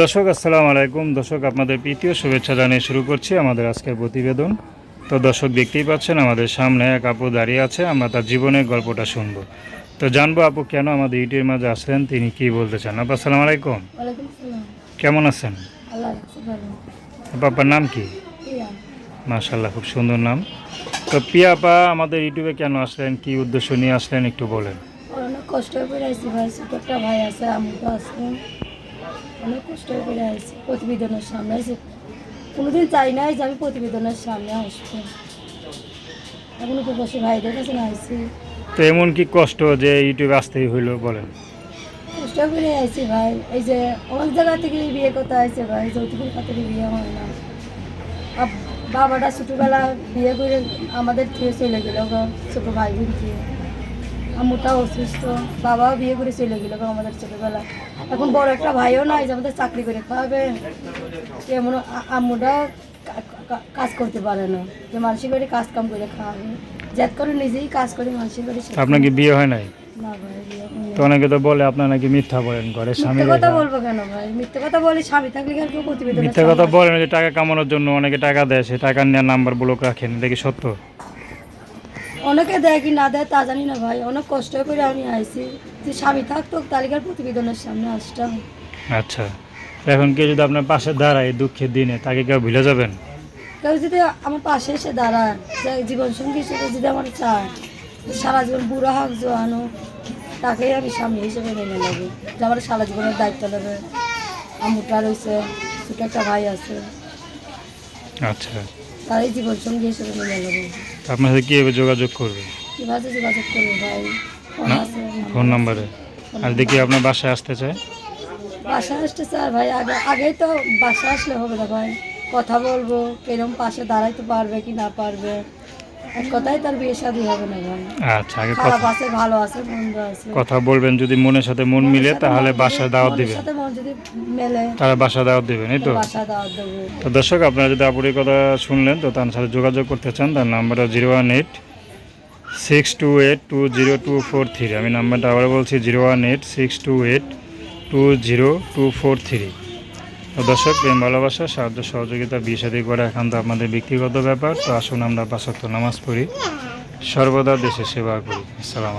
দর্শক আসসালামু আলাইকুম। দর্শক আপনাদের প্রীতীয় শুভেচ্ছা জানিয়ে শুরু করছি আমাদের আজকের প্রতিবেদন। তো দর্শক দেখতেই পাচ্ছেন আমাদের সামনে এক আপু দাঁড়িয়ে আছে আমরা তার জীবনের গল্পটা শুনব। তো জানব আপু কেন আমাদের ইউটিউবের মাঝে আসলেন তিনি কি বলতে চান? আপু আসসালামু আলাইকুম। কেমন আছেন? আপু আপনার নাম কি? মাশাল্লাহ খুব সুন্দর নাম। তো পিয়া আপা আমাদের ইউটিউবে কেন আসলেন কি উদ্দেশ্য নিয়ে আসলেন একটু বলেন। অনেক কষ্ট করে ভাই ছোট একটা ভাই আছে আমি তো আছে। অনেক কষ্ট করে আইসি প্রতিবেদনের সামনে আইসি কোনোদিন চাই নাই যে আমি প্রতিবেদনের সামনে আসব। এখন উপবাসী ভাইদের কাছে না আইসি তো এমন কি কষ্ট যে ইউটিউবে আসতেই হইল বলেন? কষ্ট করে আইসি ভাই। এই যে অনেক জায়গা থেকে বিয়ে করতে আইসে ভাই যৌতুকের খাতিরে বিয়ে হয় না। বাবাটা ছোটোবেলা বিয়ে করে আমাদের থেকে চলে গেল ছোটো ভাই বোন দিয়ে আম্মুটাও অসুস্থ বাবাও বিয়ে করে চলে গেল আমাদের ছোটোবেলা। এখন বড় একটা ভাইও নাই যে আমাদের চাকরি করে খাওয়াবে। এমন আম্মুটাও কাজ করতে পারে না যে মানুষের বাড়ি কাজ কাম করে খাওয়াবে। যাত করে নিজেই কাজ করে মানুষের বাড়ি সে- আপনার কি বিয়ে হয় নাই। তো অনেকে তো বলে আপনার নাকি মিথ্যা বলেন ঘরে স্বামী কথা বলব কেন ভাই? মিথ্যে কথা বলি স্বামী থাকলে কেন কেউ প্রতিবেদন মিথ্যা কথা বলেন যে টাকা কামানোর জন্য অনেকে টাকা দেয় সে টাকা নেওয়ার নাম্বার ব্লক রাখেন কি সত্য? অনেকে দেয় কি না দেয় তা জানি না ভাই অনেক কষ্ট করে আমি আইছি। যে স্বামী থাকতো তালিকার প্রতিবেদনের সামনে আসতাম। আচ্ছা এখন কেউ যদি আপনার পাশে দাঁড়ায় এই দুঃখের দিনে তাকে কেউ ভুলে যাবেন? কেউ যদি আমার পাশে এসে দাঁড়ায় যে জীবন সঙ্গী হিসেবে যদি আমার চায় সারা জীবন বুড়ো হোক জোয়ানো তাকেই আমি স্বামী হিসেবে মেনে নেব। যে আমার সারা জীবনের দায়িত্ব নেবে। আমুটা রয়েছে ছোট একটা ভাই আছে। আচ্ছা। তারই জীবন সঙ্গী হিসেবে মেনে নেব। আপনার সাথে কীভাবে যোগাযোগ করবে? কীভাবে যোগাযোগ করবে ভাই? ফোন না? ফোন নাম্বারে? আর দেখি আপনার বাসায় আসতে চায়? বাসা আসতে স্যার ভাই আগে আগেই তো বাসা আসলে হবে না ভাই। কথা বলব কিরম পাশে দাঁড়াইতে পারবে কি না পারবে। এক কথাই তার বিয়ে শাদী হবে না আচ্ছা আগে খারাপ কথা আছে ভালো আছে মন্দ আছে। কথা বলবেন যদি মনের সাথে মন মিলে তাহলে বাসায় দাওয়াত দিবেন। সাথে মন যদি মেলে তারা বাসা দাওয়াত দিবেন এই তো? বাসা দাওয়াত দেবো। তো দর্শক আপনারা যদি আপুরের কথা শুনলেন তো তার সাথে যোগাযোগ করতে চান তার নাম্বারটা zero one eight six two eight two zero two four three. আমি নাম্বারটা আবার বলছি zero one eight six two eight two zero two four three. দর্শক, প্রেম, ভালোবাসা, সাহায্য, সহযোগিতা, বিয়ে সাদী এখন তো আমাদের ব্যক্তিগত ব্যাপার। তো আসুন আমরা পাঁচক্ত নামাজ পড়ি। সর্বদা দেশে সেবা করি। আসসালাম